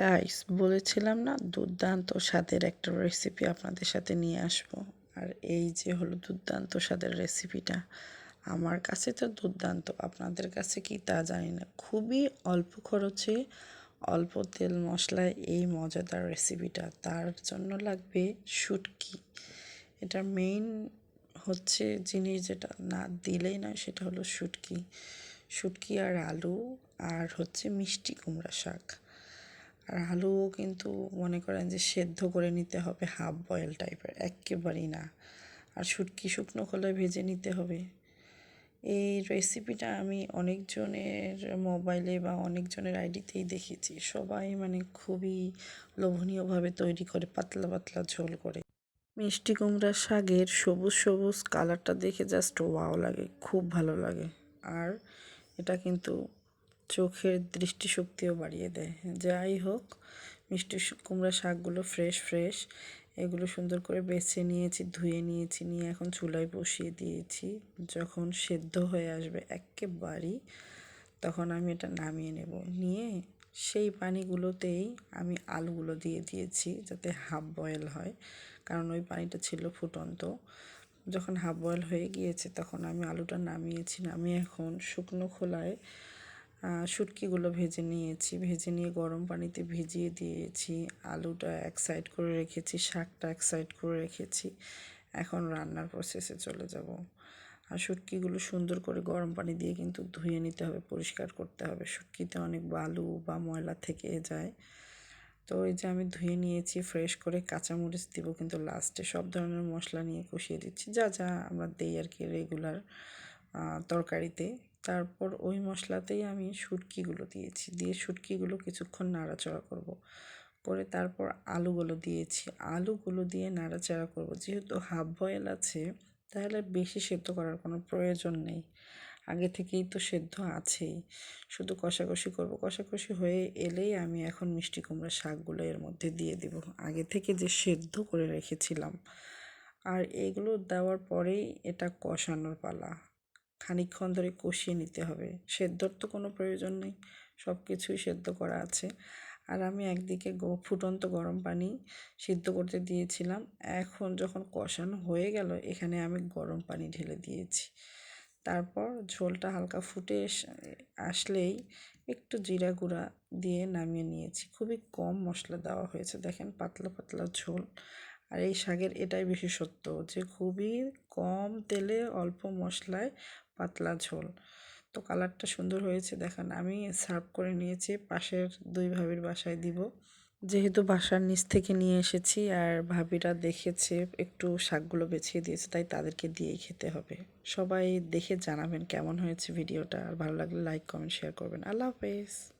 Guys বলেছিলাম না, দুর্দান্ত স্বাদের একটা রেসিপি আপনাদের সাথে নিয়ে আসব। আর এই যে হলো দুর্দান্ত স্বাদের রেসিপিটা আমার কাছে তো দুর্দান্ত, আপনাদের কাছে কি তা জানি না। খুবই অল্প খরচে, অল্প তেল মশলায় এই মজাদার রেসিপিটা তার জন্য লাগবে শুটকি। এটার মেইন হচ্ছে জিনিস যেটা না দিলেই নয়, সেটা হলো শুটকি। শুটকি আর আলু, আর হচ্ছে মিষ্টি কুমড়া শাক। আর আলুও কিন্তু মনে করেন যে সেদ্ধ করে নিতে হবে হাফ বয়েল টাইপের একেবারেই না। আর শুটকি শুকনো খোলায় ভেজে নিতে হবে। এই রেসিপিটা আমি অনেকজনের মোবাইলে বা অনেকজনের আইডিতেই দেখেছি। সবাই মানে খুবই লোভনীয়ভাবে তৈরি করে, পাতলা পাতলা ঝোল করে। মিষ্টি কুমড়া শাকের সবুজ সবুজ কালারটা দেখে জাস্ট ওয়াও লাগে, খুব ভালো লাগে। আর এটা কিন্তু চোখের দৃষ্টিশক্তিও বাড়িয়ে দেয়। যাই হোক, মিষ্টি কুমড়া শাকগুলো ফ্রেশ ফ্রেশ এগুলো সুন্দর করে বেছে নিয়েছি, ধুয়ে নিয়েছি, নিয়ে এখন চুলায় বসিয়ে দিয়েছি। যখন সেদ্ধ হয়ে আসবে একেবারেই, তখন আমি এটা নামিয়ে নেব। নিয়ে সেই পানিগুলোতেই আমি আলুগুলো দিয়ে দিয়েছি যাতে হাফ বয়েল হয়, কারণ ওই পানিটা ছিল ফুটন্ত। যখন হাফ বয়েল হয়ে গিয়েছে, তখন আমি আলুটা নামিয়েছি, নামিয়ে এখন শুকনো খোলায় শুটকিগুলো ভেজে নিয়েছি। ভেজে নিয়ে গরম পানিতে ভিজিয়ে দিয়েছি। আলুটা এক সাইড করে রেখেছি, শাকটা এক সাইড করে রেখেছি। এখন রান্নার প্রসেসে চলে যাব। আর শুটকিগুলো সুন্দর করে গরম পানি দিয়ে কিন্তু ধুয়ে নিতে হবে, পরিষ্কার করতে হবে। শুটকিতে অনেক বালু বা ময়লা থেকে যায়। তো এই যে আমি ধুয়ে নিয়েছি ফ্রেশ করে কাঁচামরিচ দিব কিন্তু লাস্টে সব ধরনের মশলা নিয়ে কষিয়ে দিচ্ছি। যা যা আমরা দিই আর কি রেগুলার তরকারিতে। তারপর ওই মশলাতেই আমি শুটকিগুলো দিয়েছি। দিয়ে শুটকিগুলো কিছুক্ষণ নাড়াচাড়া করব। করে তারপর আলুগুলো দিয়েছি। আলুগুলো দিয়ে নাড়াচাড়া করব। যেহেতু হাফ বয়েল আছে, তাহলে বেশি সেদ্ধ করার কোনো প্রয়োজন নেই। আগে থেকেই তো সেদ্ধ আছেই। শুধু কষাকষি করব। কষাকষি হয়ে এলেই আমি এখন মিষ্টি কুমড়া শাকগুলো এর মধ্যে দিয়ে দিব। আগে থেকে যে সেদ্ধ করে রেখেছিলাম। আর এগুলো দেওয়ার পরেই এটা কষানোর পালা। খানিকক্ষণ ধরে কষিয়ে নিতে হবে। সেদ্ধর তো কোনো প্রয়োজন নেই সব কিছুই সেদ্ধ করা আছে। আর আমি একদিকে ফুটন্ত গরম পানি সিদ্ধ করতে দিয়েছিলাম। এখন যখন কষানো হয়ে গেল, এখানে আমি গরম পানি ঢেলে দিয়েছি। তারপর ঝোলটা হালকা ফুটে আসলেই একটু জিরা গুঁড়া দিয়ে নামিয়ে নিয়েছি। খুবই কম মশলা দেওয়া হয়েছে, দেখেন পাতলা পাতলা ঝোল। আর এই শাকের এটাই বিশেষত্ব যে খুবই কম তেলে অল্প মশলায় পাতলা ঝোল। তো কালারটা সুন্দর হয়েছে, দেখান। আমি সার্ভ করে নিয়েছি, পাশের দুই ভাবির বাসায় দিব। যেহেতু বাসার নিচ থেকে নিয়ে এসেছি আর ভাবিরা দেখেছে, একটু শাকগুলো বেছিয়ে দিয়েছে, তাই তাদেরকে দিয়েই খেতে হবে। সবাই দেখে জানাবেন কেমন হয়েছে ভিডিওটা। আর ভালো লাগলে লাইক কমেন্ট শেয়ার করবেন। আল্লাহ হাফেজ।